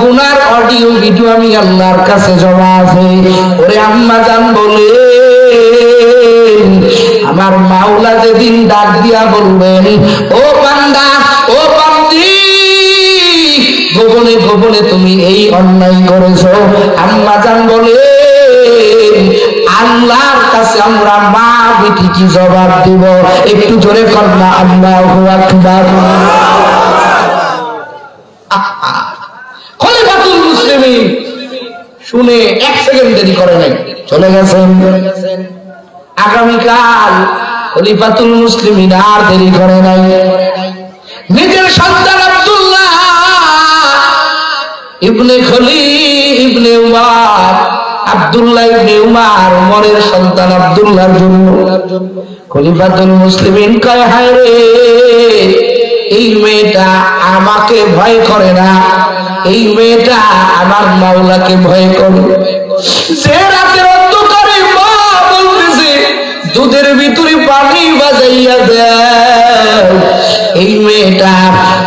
গুনার audio video আমি আল্লাহর কাছে জমা আছে। ওরে আম্মা জান বলে আমার মাওলা যেদিন ডাক দিয়া বলবেন, ও বান্দা, ও বান্দি, গোপনে গোপনে তুমি এই অন্যায় করেছ। আম্মা জান বলে আল্লাহর কাছে আমরা মা বেটি কি জবাব দিব। একটু জোরে কন্যা আল্লাহু আকবার। খলিফাতুল শুনে এক সেকেন্ড দেরি করে নাই, চলে গেছেন। আগামীকাল খলিফাতুল আর দেরি করে নাই। নিজের সন্তান আব্দুল্লাহ, ইবনে খলি ইবনে উমার, আব্দুল্লাহ ইবনে উমার মনের সন্তান আব্দুল্লাহর জন্য। খলিফাতুল মুসলিমিন কয়, হায় রে এই মেয়েটা আমাকে ভয় করে না। এই মেয়েটা আমার মাওলাকে ভয় করে। রাতের অন্ধকারে মা বলতেছে, দুধের ভিতরে পানি বাজাইয়া দেয় এই মেয়েটা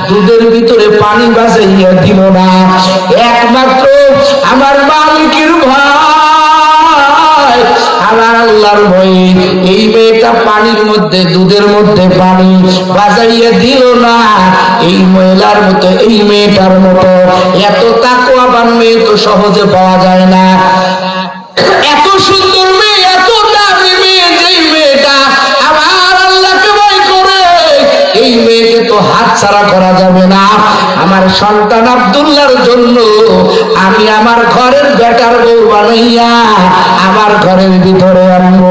দুধের ভিতরে পানি বাজাইয়া দিল না। একমাত্র আমার মালিকের ভয় আমার আল্লাহর ভয়ে এই মেয়েটা পানির মধ্যে, দুধের মধ্যে পানি বাজাইয়া দিল না। এই মহিলার মতো, এই মেয়েটার মতো। এত তাকুয়াবান মেয়ে তো সহজে পাওয়া যায় না। এত সুন্দর হাত ছাড়া করা যাবে না। আমার সন্তান আবদুল্লার জন্য আমি আমার ঘরের বেটার বউ বানাইয়া আমার ঘরের ভিতরে আনব।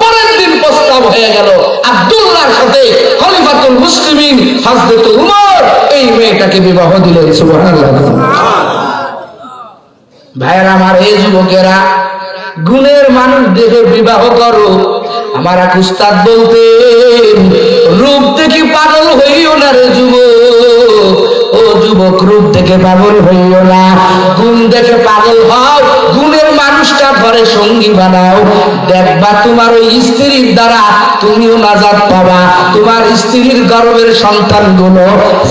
পরের দিন প্রস্তাব হয়ে গেল, আব্দুল্লাহর সাথে খলিফাতুল মুসলিমিন হযরত উমর এই মেয়েটাকে বিবাহ দিলেন, সুবহানাল্লাহ। ভাইয়ের আমার এই যুবকেরা, গুণের মানুষ দেখে বিবাহ করো। আমার এক উস্তাদ বলতে রূপ থেকে পাগল হইও না রে যুবক। ও যুবক, রূপ থেকে পাগল হইও না। গুণ দেখে পাগল হও, গুণের মানুষটা ঘরে সঙ্গী বানাও। দেখবা তোমার ওই স্ত্রীর দ্বারা তুমিও নাজাদ পাবা। তোমার স্ত্রীর গর্বের সন্তানগুলো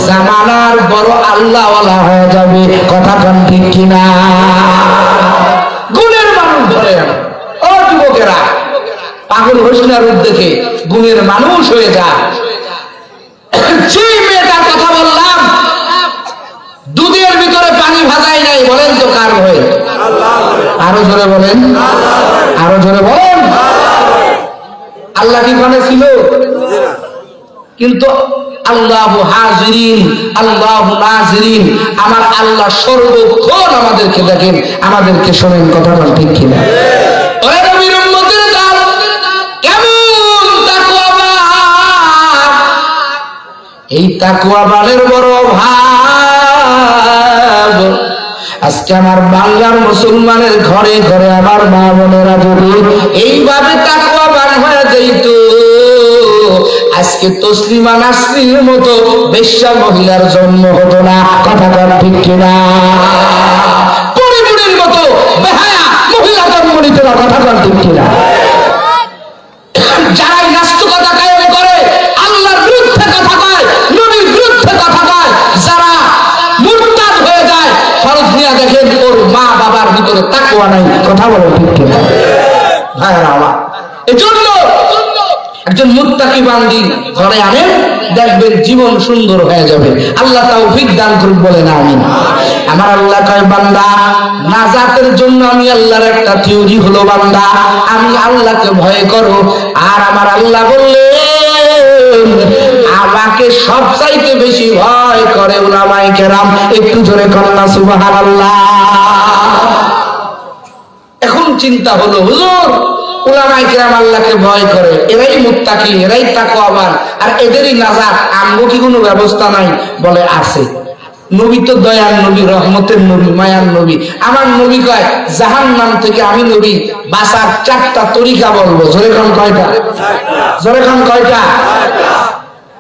জামানার বড় আল্লাহওয়ালা হয়ে যাবে। কথা কন ঠিক কিনা গুণের মানুষ ধরে আনো। ও যুবকেরা পাগল হোসনার রূপ দেখে গুণের মানুষ হয়ে যায় কথা বললাম, দুধের ভিতরে পানি ভাজাই নাই, বলেন তো কার হয়ে আরও জোরে বলেন। আরও জোরে বলেন। আল্লাহ কি মানে ছিল? কিন্তু আল্লাহ হাজরিন, আল্লাহ নাজিরিন, আমার আল্লাহ সর্বক্ষণ আমাদেরকে দেখেন, আমাদেরকে শোনেন কথাটা ঠিক কিনা? এই তাকুয়া তাকুয়াবানের বড় ভাব আজকে আমার বাংলার মুসলমানের ঘরে ঘরে আমার মা বোনেরা যদি এইভাবে তাকুয়াবান হয়ে যেত আজকে তসলিমা নাসরিনের মতো বেশ্যা মহিলার জন্ম হতো না। কথা কর ঠিক কিনা? পরিমণির মতো বেহায়া মহিলা জন্ম নিত না। কথা কর ঠিক কিনা যারা এই নাস্তিকতা কায়েম করে আল্লাহর বিরুদ্ধে কথা কয় নবীর বিরুদ্ধে কথা কয় যারা মুরতাদ হয়ে যায় ফরজ নিয়ে দেখেন ওর মা বাবার ভিতরে তাকুয়া নাই, কথা বলে, ঠিক আমার এজন্য একজন মুত্তাকি বান্দি ঘরে আনেন দেখবেন জীবন সুন্দর হয়ে যাবে। আল্লাহ তৌফিক দান করুন বলে না আমি আমার আল্লাহ কয়, বান্দা, নাজাতের জন্য আমি আল্লাহর একটা থিওরি হলো, বান্দা, আমি আল্লাহকে ভয় করো, আর আমার আল্লাহ বললেন, আমাকে সব চাইতে বেশি ভয় করে উলামায়ে কেরাম। একটু সুবহানাল্লাহ। এখন চিন্তা হলো, হুজুর ওলামাই কিরাম আল্লাহকে ভয় করে, এরাই এরাই তাকওয়াবান, আর এদেরই কি কোনো ব্যবস্থা নাই? বলে, আছে। নবী তো দয়ার নবী, রহমতের নবী, মায়ার নবী। আমার নবী কয় জাহান নাম থেকে আমি নবী বাসার চারটা তরিকা বলব। জোরে খান কয়টা? জোরে খান কয়টা?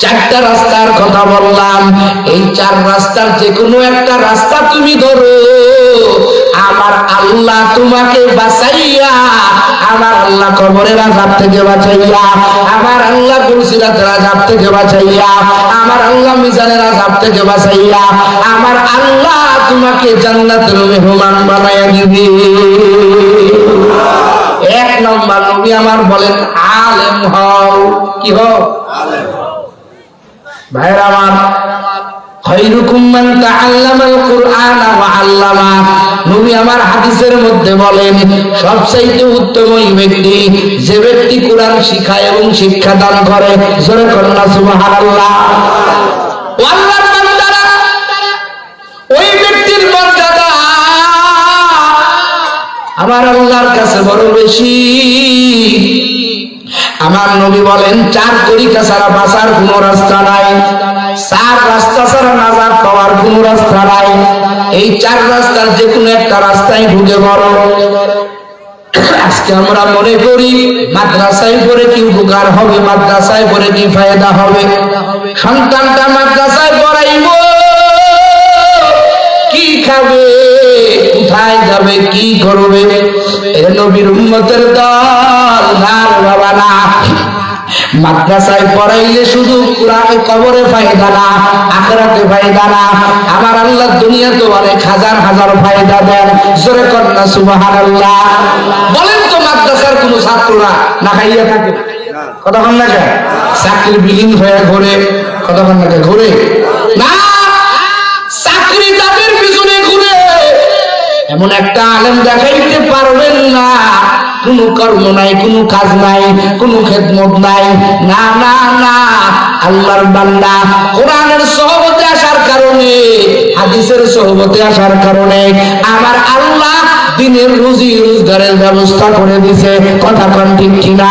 চারটা রাস্তার কথা বললাম। এই চার রাস্তার যে কোনো একটা রাস্তা তুমি ধরো। আমার আল্লাহ তোমাকে বাঁচাইয়া, আমার আল্লাহ কবরের আজাব থেকে বাঁচাইয়া, আমার আল্লাহ গুলসিরাতের আজাব থেকে বাঁচাইয়া, আমার আল্লাহ মিজানের আজাব থেকে বাঁচাইয়া, আমার আল্লাহ তোমাকে জান্নাতের মেহমান বানাইয়া দিবে। এক নম্বর আমার বলেন, আলেম হও। কি হও? ভাইরা আমার আমার হাদিসের মধ্যে বলেন, সবচাইতে উত্তম ওই ব্যক্তি যে ব্যক্তি কোরআন শিখায় এবং শিক্ষা দান করে। জোরে কন্যা বান্দারা, ওই ব্যক্তির মর্যাদা আমার আল্লাহর কাছে বড় বেশি। আমার নবী বলেন, চার তরিকা ছাড়া বাঁচার কোনো রাস্তা নাই। চার রাস্তা ছাড়া নাজার পাওয়ার কোনো রাস্তা নাই। এই চার রাস্তার যে কোনো একটা রাস্তায় ঢুকে বড় আজকে আমরা মনে করি, মাদ্রাসায় পড়ে কি উপকার হবে, মাদ্রাসায় পড়ে কি ফায়দা হবে? সন্তানটা মাদ্রাসায় পড়াইব। কি খাবে? কোথায় যাবে, কি করবে? নবীর উম্মতের দল না বাবা না মাদ্রাসায় পড়াইলে শুধু কবরে ফায়দা না, আখরাতে ফায়দা না আমার আল্লাহ অনেক হাজার হাজার ফায়দা দেন। জোরে বলেন তো মাদ্রাসার কোন ছাত্ররা না খাইয়া থাকে? কতক্ষণ লাগে চাকরির বিলীন হয়ে ঘুরে। কতক্ষণ লাগে ঘুরে। না চাকরি ঘুরে এমন একটা আলেম দেখাইতে পারবেন না। কোনো কর্ম নাই, কোনো কাজ নাই, কোনো খেদমত নাই। না না না, আল্লাহর বান্দা কোরআনের সহবতে আসার কারণে, হাদিসের সহবতে আসার কারণে আমার আল্লাহ দিনের রুজি রোজগারের ব্যবস্থা করে দিছে। কথা কন ঠিক কিনা?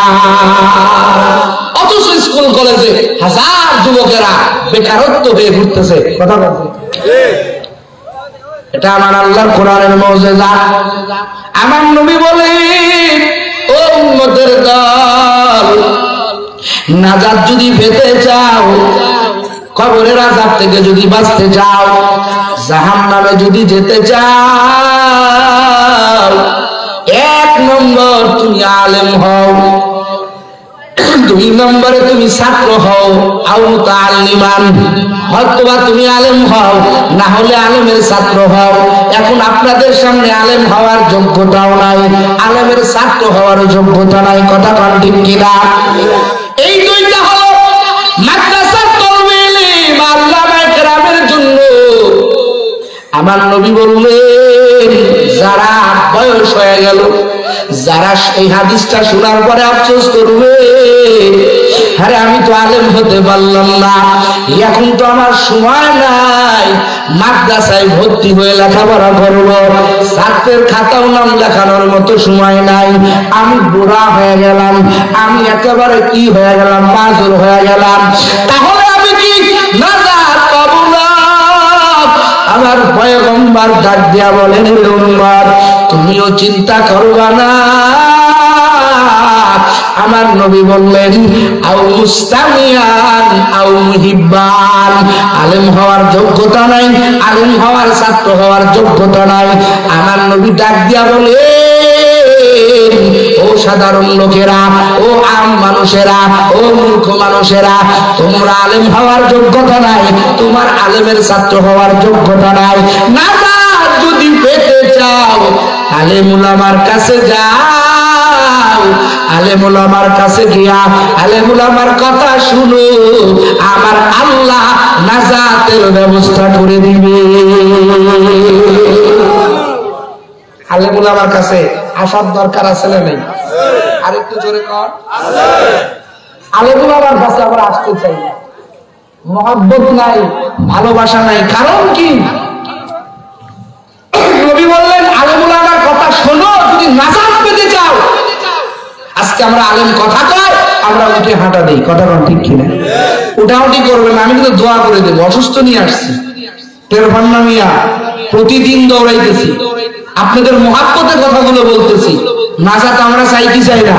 অথচ স্কুল, কলেজে হাজার যুবকেরা বেকারত্ব হয়ে ঘুরতেছে। কথা বল এটা আমার আল্লাহর কোরআনের মৌজেজা। আমার নবী বলেন, ও দল, নাজাত যদি পেতে চাও, কবরের আজাব থেকে যদি বাঁচতে চাও জাহান নামে যদি যেতে চাও, এক নম্বর তুমি আলেম হও। দুই নম্বরে তুমি ছাত্র হও, আও তালিমান হয়তোবা তুমি আলেম হও, না হলে আলেমের ছাত্র হও। এখন আপনাদের সামনে আলেম হওয়ার যোগ্যতাও নাই, আলেমের ছাত্র হওয়ার যোগ্যতা নাই, কথা কন ঠিক কিনা? এই দুইটা হলো মাদ্রাসার ইলম আল্লামা কেরামের জন্য। আমার নবী বললেন, যারা বয়স হয়ে গেল যারা এই হাদিসটা শোনার পরে আফসোস করবে, আরে আমি তো আলেম হতে পারলাম না। এখন তো আমার সময় নাই। মাদ্রাসায় ভর্তি হয়ে লেখাপড়া করব। ছাত্রের খাতাও নাম লেখানোর মতো সময় নাই। আমি বুড়া হয়ে গেলাম। আমি একেবারে কি হয়ে গেলাম? মাজুর হয়ে গেলাম। তাহলে আমি কি না? আমার পয়গম্বর ডাক দিয়া বলেন তুমিও চিন্তা করবা না। আমার নবী বললেন আও মুস্তামিয়ান আও মুহিব্বান। আলেম হওয়ার যোগ্যতা নাই আলেম হওয়ার ছাত্র হওয়ার যোগ্যতা নাই। আমার নবী ডাক দিয়া বলে ও সাধারণ লোকেরা ও আম মানুষেরা ও মূর্খ মানুষেরা তোমরা আলেম হওয়ার যোগ্যতা নাই তোমার আলেমের ছাত্র হওয়ার যোগ্যতা নাই। না, যদি পেতে চাও আলেমুল আমার কাছে যাও, আলেমুল আমার কাছে গিয়া আলেমুল আমার কথা শুনো, আমার আল্লাহ নাজাতের ব্যবস্থা করে দিবে। আলেমুল আমার কাছে আসার দরকার আছে না নেই? আর একটু জোরে কর আলেমুল আমার কাছে আবার আসতে চাই। মহব্বত নাই, ভালোবাসা নাই, কারণ কি নবী বললেন আলেমুল আমার কথা শোনো যদি নাজাত পেতে চাও। আজকে আমরা আলেম কথা কয়, আমরা উঠে হাঁটা দিই। কথা ঠিক কিনা? করবেন আমি কিন্তু দোয়া করে দেবো। অসুস্থ নিয়ে আসছি। মিয়া প্রতিদিন দৌড়াইতেছি। আপনাদের মহাব্বতের কথাগুলো বলতেছি। নাজাত আমরা চাই কি চাই না?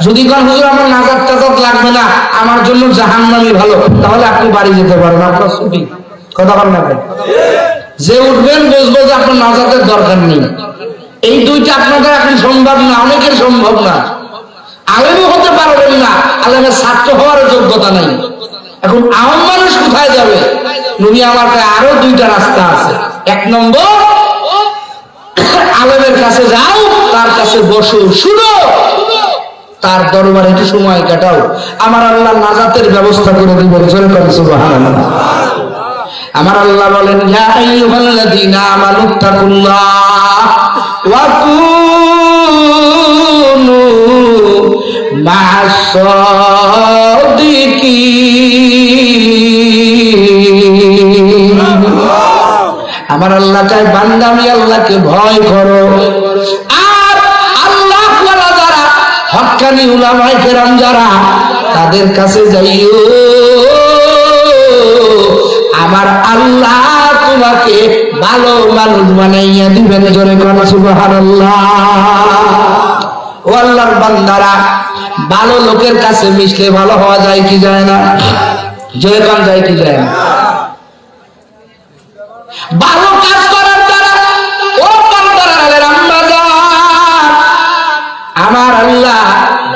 যদি কোন, হুজুর, আমার নাজাত টাজাত লাগবে না, আমার জন্য জাহান্নামই ভালো, তাহলে আপনি বাড়ি যেতে পারেন, আপনার ছুটি। কথা বল না যে উঠবেন, বুঝব যে আপনার নাজাতের দরকার নেই। এই দুইটা আপনাদের এখন সম্ভব না, অনেকের সম্ভব না। আলেমও হতে পারবেন না, আলেমের ছাত্র হওয়ার যোগ্যতা নাই। এখন আওয়াম মানুষ কোথায় যাবে? নবী আমার আরও দুইটা রাস্তা আছে। এক নম্বর, আলেমের কাছে যাও, তার কাছে বসো, শুনো। তার দরবারে একটু সময় কাটাও। আমার আল্লাহ নাজাতের ব্যবস্থা করে দিবেন জোরে করে সুবহানাল্লাহ। আমার আল্লাহ বলেন আমার আল্লাহ চাই বান্দা আমি আল্লাহকে ভয় করো। আর আল্লাহ যারা হক্কানি উলামায়ে কেরাম যারা, তাদের কাছে যাইও। আমার আল্লাহ তোমাকে ভালো মানুষ বানাইয়া দিবেন জোরে কোন সুবহানাল্লাহ। ও আল্লাহর বান্দারা, ভালো লোকের কাছে মিশলে ভালো হওয়া যায় কি যায় না? জোরে কোন যায় কি যায় না? ভালো কাজ করার দ্বারা, ও বান্দারা আমার আল্লাহ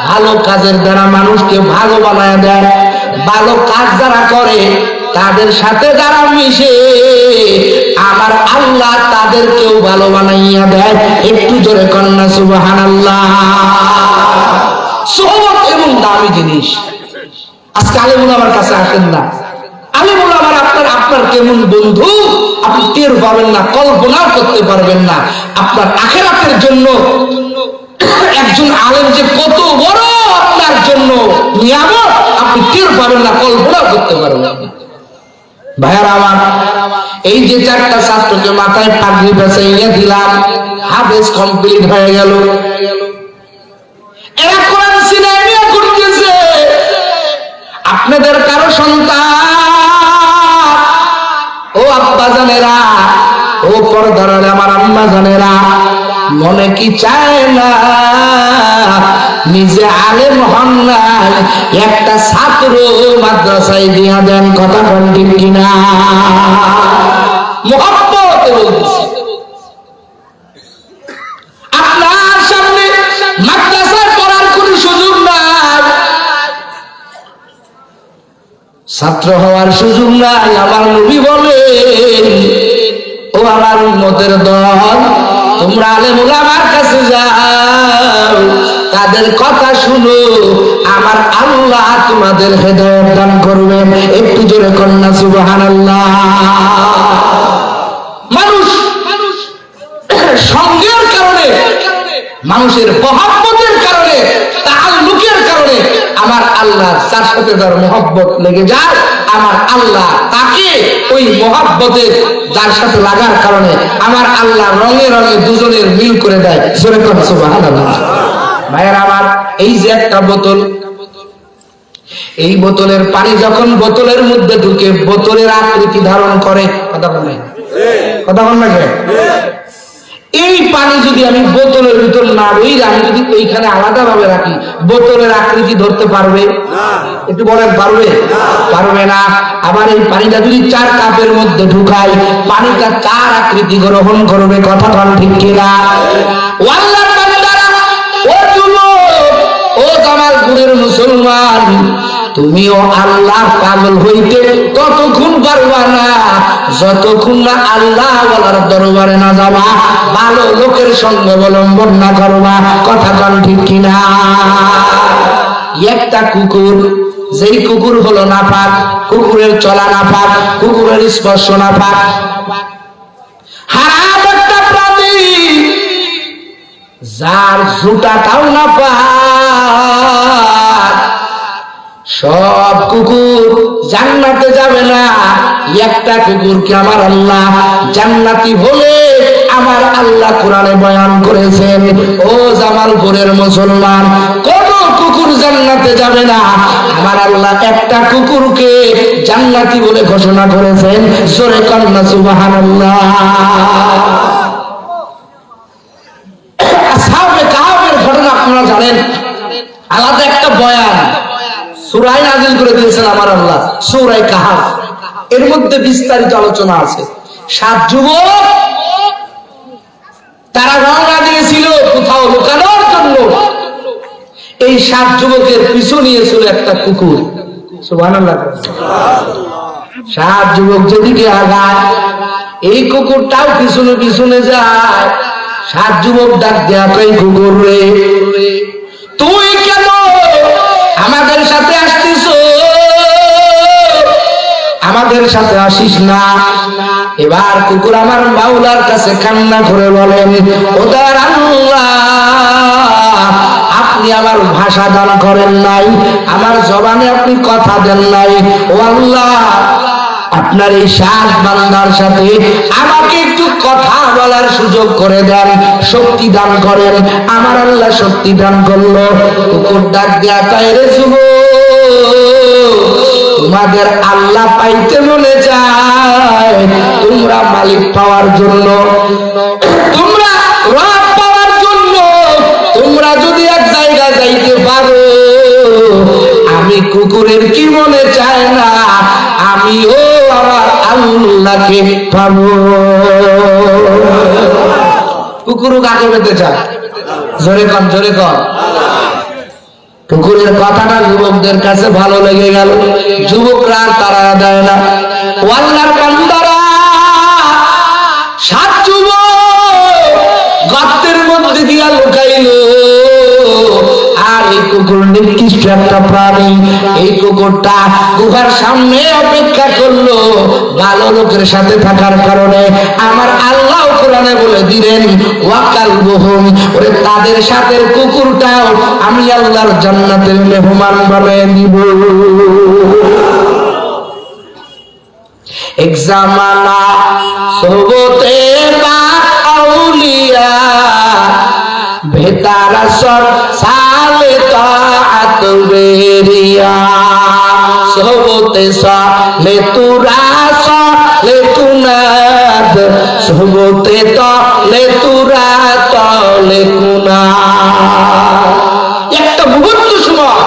ভালো কাজের দ্বারা মানুষকে ভালো বানায় দেয় ভালো কাজ যারা করে তাদের সাথে যারা মিশে, আমার আল্লাহ তাদেরকেও ভালো বানাইয়া দেয়। একটু জোরে কন্যা সুবাহান আল্লাহ সোহবত এবং দামি জিনিস। আজকে আলেমুল আমার কাছে আসেন না। আলেমুল আমার আপনার আপনার কেমন বন্ধু? আপনি টের পাবেন না, কল্পনাও করতে পারবেন না। আপনার আখেরাতের জন্য একজন আলেম যে কত বড় আপনার জন্য নিয়ামত, আপনি টের পাবেন না, কল্পনাও করতে পারবেন না। এই যে চারটা ছাত্রকে মাথায় বেসাইয়া দিলাম, হাফেজ কমপ্লিট হয়ে গেল। আপনাদের কারও সন্তান? ও আব্বা জানেরা, ও পরদার আমার আম্মা জানেরা, মনে কি চায় না? নিজে আলেম হন নাই একটা ছাত্র মাদ্রাসায় দিয়া দেন, কথা কোন ঠিক কিনা? নাই। ছাত্র হওয়ার সুযোগ নাই, আমার নবী বলে ও আমার উন্মতের দল, তোমরা আলে আমার কাছে যাও। তাদের কথা শুনো। আমার আল্লাহ তোমাদের হেদায়ত দান করবেন। একটু জোরে কন্যা সুবহান মানুষ মানুষ সঙ্গের কারণে, মানুষের মহাব্বতের কারণে তার লোকের কারণে আমার আল্লাহ তার সাথে তার মহব্বত লেগে যায়, আমার আল্লাহ তাকে ওই মহাব্বতের যার সাথে লাগার কারণে আমার আল্লাহ রঙে রঙে দুজনের মিল করে দেয়। জোরে করে সুবহানাল্লাহ। ভাইয়ের আমার এই যে একটা বোতল এই বোতলের পানি যখন বোতলের মধ্যে ঢুকে বোতলের আকৃতি ধারণ করে কথা বলে কথা বল এই পানি যদি আমি বোতলের ভিতর না রই আমি যদি ওইখানে আলাদা ভাবে রাখি বোতলের আকৃতি ধরতে পারবে? একটু বলেন পারবে? পারবে না। আবার এই পানিটা যদি চার কাপের মধ্যে ঢুকাই পানিটা চার আকৃতি গ্রহণ করবে? কথা ঠিক কিনা? ও জামালপুরের মুসলমান, তুমিও আল্লাহ পাগল হইতে ততক্ষণ পারবা না, যতক্ষণ না আল্লাহ বলার দরবারে না যাবা, ভালো লোকের সঙ্গে অবলম্বন না করবা, কথা কন ঠিক কিনা? একটা কুকুর, যেই কুকুর হলো না পাক কুকুরের চলা না পাক কুকুরের স্পর্শ না পাক হারাম একটা প্রাণী, যার জুটাটাও না পাক সব কুকুর জান্নাতে যাবে না। একটা কুকুরকে আমার আল্লাহ? জান্নাতি বলে আমার আল্লাহ কোরআনে বয়ান করেছেন, ও জামালপুরের মুসলমান, কোন কুকুর জান্নাতে যাবে না? আমার আল্লাহ একটা কুকুরকে জান্নাতি বলে ঘোষণা করেছেন, জোরে কন্যা কাহাবের ঘটনা আপনারা জানেন? আলাদা একটা বয়ান। সুরাই নাজিল করে দিয়েছেন আমার আল্লাহ। সুরাই কাহাব এর মধ্যে বিস্তারিত আলোচনা আছে। সাত যুবক, তারা রওনা দিয়েছিল কোথাও লুকানোর জন্য। এই সাত যুবকের পিছু নিয়েছিল একটা কুকুর। সাত যুবক যেদিকে আগায়, এই কুকুরটাও পিছনে পিছনে যায়। সাত যুবক ডাক দেয়া কুকুর রে? তুই কেন আমাদের সাথে আসতিস আমাদের সাথে আসিস না। এবার কুকুর আমার কাছে কান্না করে বলেন ওদার আপনি আমার ভাষা দান করেন নাই, আমার জবানে আপনি কথা দেন নাই। ও আল্লাহ, আপনার এই সাত বান্দার সাথে আমাকে কথা বলার সুযোগ করে দেন, শক্তি দান করেন। আমার আল্লাহ শক্তি দান করল। কুকুর ডাক দেয়া, তাই রে তোমাদের আল্লাহ পাইতে মনে চায়, তোমরা মালিক পাওয়ার জন্য। তোমরা রব পাওয়ার জন্য। তোমরা যদি এক জায়গায় যাইতে পারো, আমি কুকুরের কি মনে চায় না? আমিও আমার আল্লাহকে পাবো। কুকুর কাকে পেতে চায়? জোরে কন জোরে কন। কুকুরের কথাটা যুবকদের কাছে ভালো লেগে গেল। যুবকরা তারা দেয় না। ওয়াল্লার বান্দারা, সাত যুবক গর্তের মধ্যে দিয়া লুকাইলো। আর এই কুকুর একটা প্রাণী, এই কুকুরটা গুহার সামনে অপেক্ষা করল। ভালো লোকের সাথে থাকার কারণে আমার আল্লাহ কোরআনে বলে দিলেন ওয়াকাল বহুম ওরে, তাদের সাথে কুকুরটাও আমি আল্লাহর জান্নাতের মেহমান বানিয়ে দিব। এক জামানা বা আউলিয়া, ভেতার সর তাত বেরিয়া সোবতে সালে তুরা সালে তুনাদ সোবতে তলে তুরা তলে কুনা একটা মুহূর্ত সময়,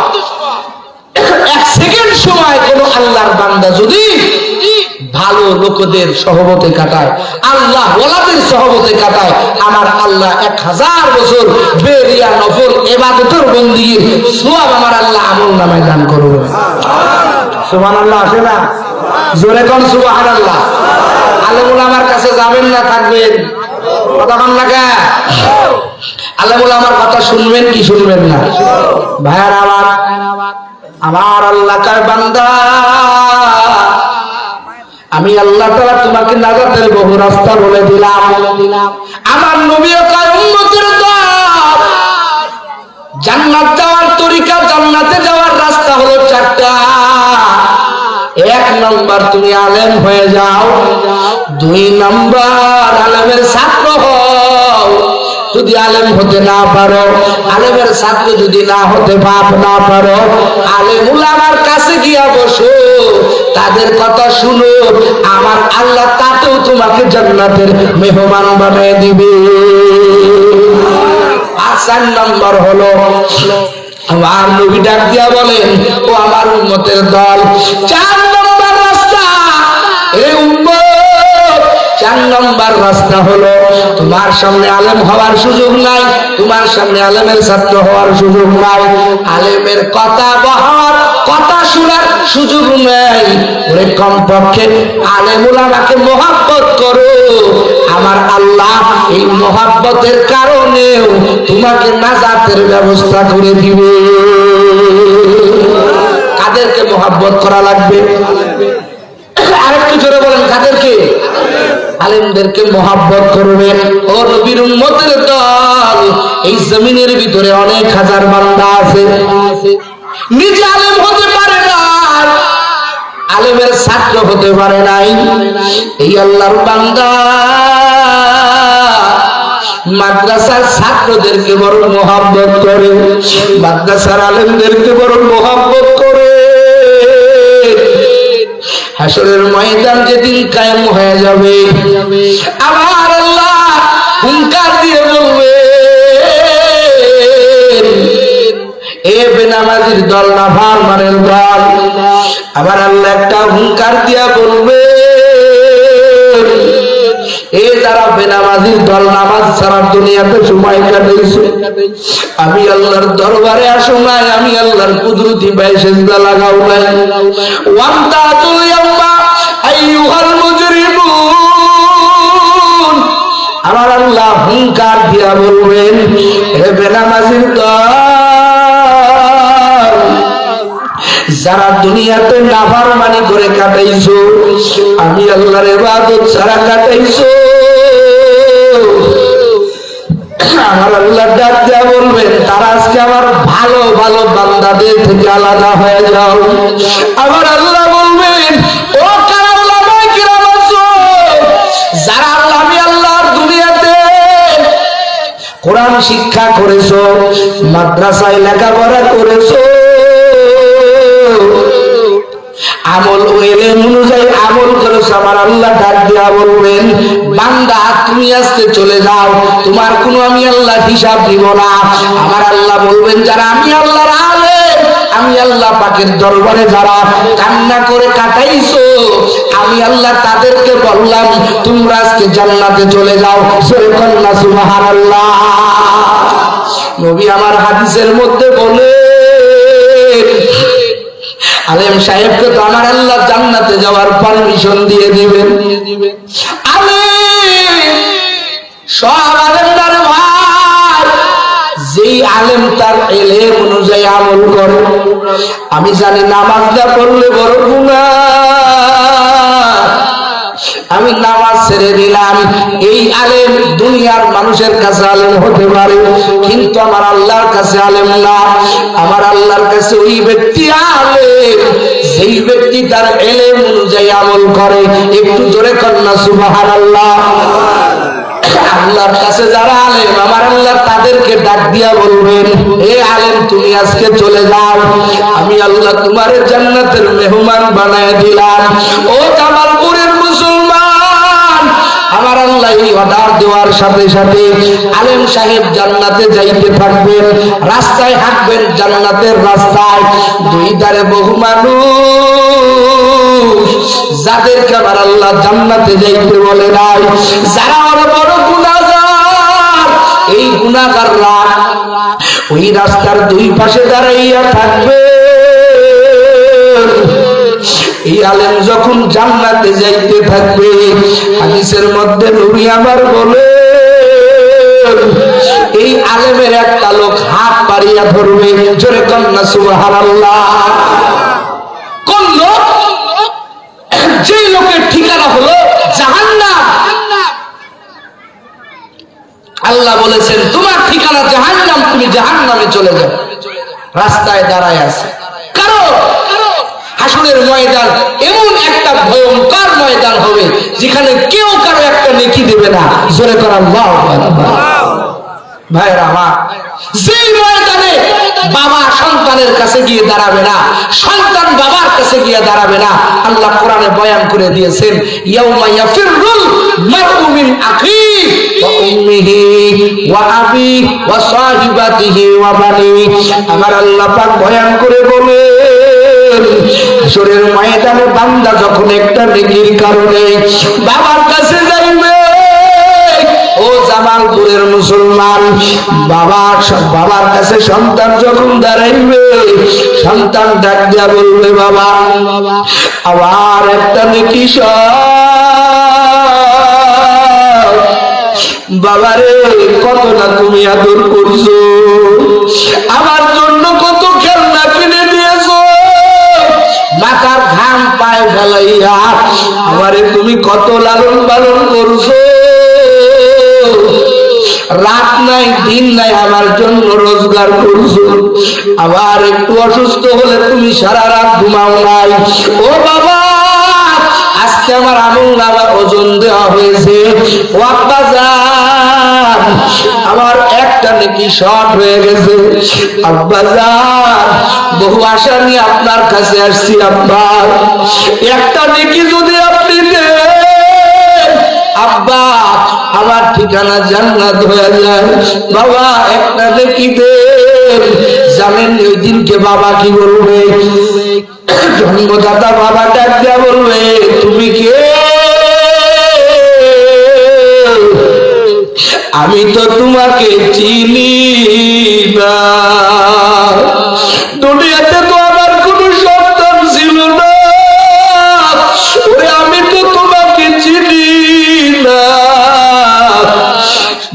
এক সেকেন্ড সময় কোন আল্লাহর বান্দা যদি ভালো লোকদের সহবতে কাটায় আল্লাহ ওলাদের সহবতে কাটায়। আমার আল্লাহ এক হাজার বছর বেরিয়া নফল এবাদতের বন্দির সোয়াব আমার আল্লাহ আমল নামায় দান করবে সুবহান আল্লাহ আসে না? জোরে কোন সুবহান আল্লাহ আলমুল আমার কাছে যাবেন না থাকবেন। কথা বল না কে? আলমুল আমার কথা শুনবেন কি শুনবেন না? ভাইয়ার আমার আমার আল্লাহ কার বান্দা? আমি আল্লাহ তাআলা তোমাকে নাজাতের বহু রাস্তা বলে দিলাম। আমার নবীও দল। জান্নাত যাওয়ার তরিকা, জান্নাতে যাওয়ার রাস্তা হলো চারটা। এক নম্বর, তুমি আলেম হয়ে যাও। দুই নম্বর, আলেমের ছাত্র হও। যদি আলেম হতে না পারো, আলেমের ছাত্র যদি না হতে বাপ না পারো, আলেম উলামার কাছে গিয়া বসো, তাদের কথা শুনো, আমার আল্লাহ তাতেও তোমাকে জান্নাতের মেহমান বানিয়ে দিবে। আর চার নম্বর হলো, আমার নবী ডাক দিয়া বলেন, ও আমার উন্মতের দল, চার চার নম্বর রাস্তা হলো, তোমার সামনে আলেম হওয়ার সুযোগ নাই, তোমার সামনে আলেমের ছাত্র হওয়ার সুযোগ নাই। আলেমের কথা বহার, কথা শোনার সুযোগ নেই। ওরে কমপক্ষে আলেমুল আমাকে মোহাব্বত করো। আমার আল্লাহ এই মোহাব্বতের কারণেও তোমাকে নাজাতের ব্যবস্থা করে দিবে। কাদেরকে মোহাব্বত করা লাগবে? আরেকটু জোরে আলেমদেরকে মহাব্বত করবে। ও নবীর উম্মতের দল, এই জমিনের ভিতরে অনেক হাজার বান্দা আছে। নিজে আলেম হতে পারে না, আলেমের ছাত্র হতে পারে নাই। এই আল্লাহর বান্দা মাদ্রাসার ছাত্রদেরকে বড় মহাব্বত করে, মাদ্রাসার আলেমদেরকে বড় মহাব্বত করে হাসরের ময়দান যেদিন কায়েম হয়ে যাবে আমার আল্লাহ হুঙ্কার দিয়ে বলবে, এ বেনামাজির দল না ভালো মারের দল। আবার আল্লাহ একটা হুঙ্কার দিয়া বলবে এ বেনামাজির দল নামাজ আমি আল্লাহর দরবারে আসো নাই, আমি আল্লাহর কুদরতি সেজদা লাগাও নাই। আমার আল্লাহ হুঙ্কার দিয়া বলবেন, হে বেনামাজির দল যারা দুনিয়াতে নাফার মানি করে কাটাইছো আমি আল্লাহর ইবাদত ছাড়া কাটাইছো। আমার আল্লাহ ডাক দেয়া বলবেন তারা আজকে আমার ভালো ভালো বান্দাদের থেকে আলাদা হয়ে যাও। আমার আল্লাহ বলবেন ও কারা কিরাম আছো, যারা আমি আল্লাহর দুনিয়াতে কোরআন শিক্ষা করেছ মাদ্রাসায় লেখাপড়া করেছ আমল ও অনুযায়ী আমল করেছ আমার আল্লাহ ডাক দিয়া বলবেন বান্দা, তুমি আজকে চলে যাও। তোমার কোনো আমি আল্লাহ হিসাব দিব না। আমার আল্লাহ বলবেন, যারা আমি আল্লাহর আলেম, আমি আল্লাহ পাকের দরবারে যারা কান্না করে কাটাইছো, আমি আল্লাহ তাদেরকে বললাম, তোমরা আজকে জান্নাতে চলে যাও। সরে কন্যা, সুবহানাল্লাহ। নবী আমার হাদিসের মধ্যে বলে আলেম সাহেবকে তো আমার আল্লাহ জান্নাতে যাওয়ার পারমিশন দিয়ে দিবেন। আলেম, সব আলেমদার ভাই, যেই আলেম তার এলেম অনুযায়ী আমল করে। আমি জানি নামাজটা পড়লে বড় গুণা আমি নামাজ ছেড়ে দিলাম। এই আলেম দুনিয়ার মানুষের কাছে আলেম হতে পারে, কিন্তু আমার আল্লাহর কাছে আলেম না। আমার আল্লাহর কাছে ওই ব্যক্তি আলেম, যেই ব্যক্তি তার এলেম অনুযায়ী আমল করে। একটু জোরে কন্যা সুবাহার আল্লাহ আল্লাহর কাছে যারা আলেম, আমার আল্লাহ তাদেরকে ডাক দিয়া বলবেন, এ আলেম, তুমি আজকে চলে যাও। আমি আল্লাহ তোমার জান্নাতের মেহমান বানায় দিলাম। ও আমার আল্লাহ এই অর্ডার দেওয়ার সাথে সাথে আলেম সাহেব জান্নাতে যাইতে থাকবেন, রাস্তায় হাঁটবেন, জান্নাতের রাস্তায় দুই ধারে বহু মানুষ। যাদেরকে আমার আল্লাহ জান্নাতে যাইতে বলে নাই, যারা বড় বড় গুণাগার এই গুণাগাররা ওই রাস্তার দুই পাশে দাঁড়াইয়া থাকবে। এই আলেম যখন জান্নাতে যাইতে থাকবে হাদিসের মধ্যে নবী আমার বলে, এই আলেমের একটা লোক হাত পাড়িয়া ধরবে, জোরে কন্যা সুবহানাল্লাহ। কোন লোক? যে লোকের ঠিকানা হলো জাহান্নাম। আল্লাহ বলেছেন, তোমার ঠিকানা জাহান্নাম, তুমি জাহান্নামে চলে যাও। রাস্তায় দাঁড়ায় আছে। কারণ হাসুরের ময়দান এমন একটা ভয়ঙ্কর ময়দান হবে, যেখানে কেউ কারও একটা নেকি দেবে না। জোরে করা আল্লাহু ভাইরা আমার, যেই ময়দানে বাবা সন্তানের কাছে গিয়ে দাঁড়াবে না, সন্তান বাবার কাছে গিয়ে দাঁড়াবে না, আল্লাহ কোরআনে বয়ান করে দিয়েছেন, ইয়াউমা ইয়াফিরুল মারউ আখি ওয়া উম্মিহি ওয়া আবি ওয়া সাহিবাতিহি ওয়া বানি আমার আল্লাহ পাক বয়ান করে বলেন হাসরের ময়দানে বান্দা যখন একটা নেকির কারণে বাবার কাছে যাইবে, ও জামালপুরের মুসলমান, বাবা, বাবার কাছে সন্তান যখন দাঁড়াইবে, সন্তান ডাক দিয়া বলবে, বাবা আবার একটা নেকি বাবারে কত না তুমি আদর করছ? আমার জন্য কত মাথার ঘাম পায়ে ফেলাইয়া আমারে তুমি কত লালন পালন করছ? রাত নাই, দিন নাই আমার জন্য রোজগার করছ। আবার একটু অসুস্থ হলে তুমি সারা রাত ঘুমাও নাই। ও বাবা, আজকে আমার আমল নামা ওজন দেওয়া হয়েছে। ও আব্বা আমার একটা নাকি শর্ট হয়ে গেছে। বহু আশা নিয়ে আপনার কাছে আসছি আব্বা। একটা নাকি যদি আপনি আব্বা, আমার ঠিকানা জান্নাত হয়ে যায়। বাবা, একটা দেন। জানেন ওই দিনকে বাবা কি বলবে? জন্মদাতা বাবা ডাক বলবে, তুমি কে? আমি তো তোমাকে চিনি না। দুনিয়াতে তো আমার কোনো সন্তান ছিল না। আমি তো তোমাকে চিনি না।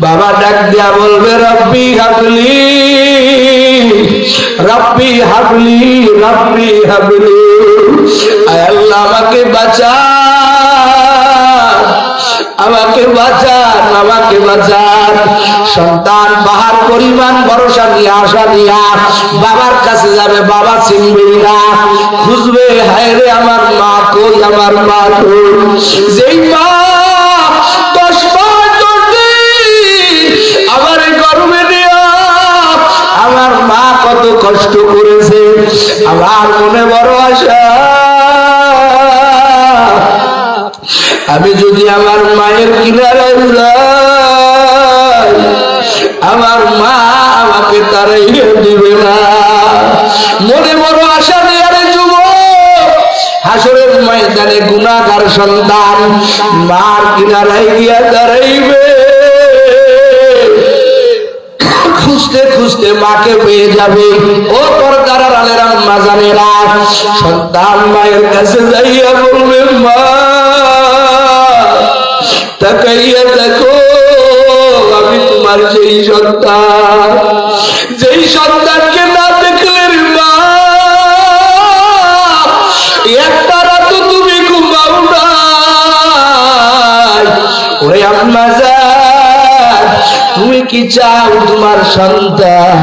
বাবা ডাক দিয়া বলবে, রব্বি হাবলি রব্বি হাবলি রব্বি হাবলি। আল্লাহ, আমাকে বাঁচা আমাকে বাঁচান আমাকে বাঁচান। সন্তান, বাহার পরিমাণ ভরসা নিয়ে, আশা দিয়া বাবার কাছে যাবে, বাবা চিনবেই না। খুঁজবে, হায় রে আমার মা কই, আমার মা কই? যেই মা আমার মা কত কষ্ট করেছে, আমার মনে বড় আশা। আমি যদি আমার মায়ের কিনারে যাই আমার মা আমাকে তারাইয়ে দিবে না। মনে বড় আশা নিয়ে আরে যুব হাসরের ময়দানে গুণাগার সন্তান মার কিনারায় গিয়া দাঁড়াইবে। খুঁজতে খুঁজতে মাকে পেয়ে যাবে। ও পর্দার আলের আম্মা জানেরা, সন্তান মায়ের কাছে যাইয়া বলবে, মা তাকাইয়া দেখো, আমি তোমার যেই সন্তান যেই সন্তানকে না দেখলে মা একটা রাত তুমি ঘুমাও না ওরে আম্মা তুমি কি চাও তোমার সন্তান?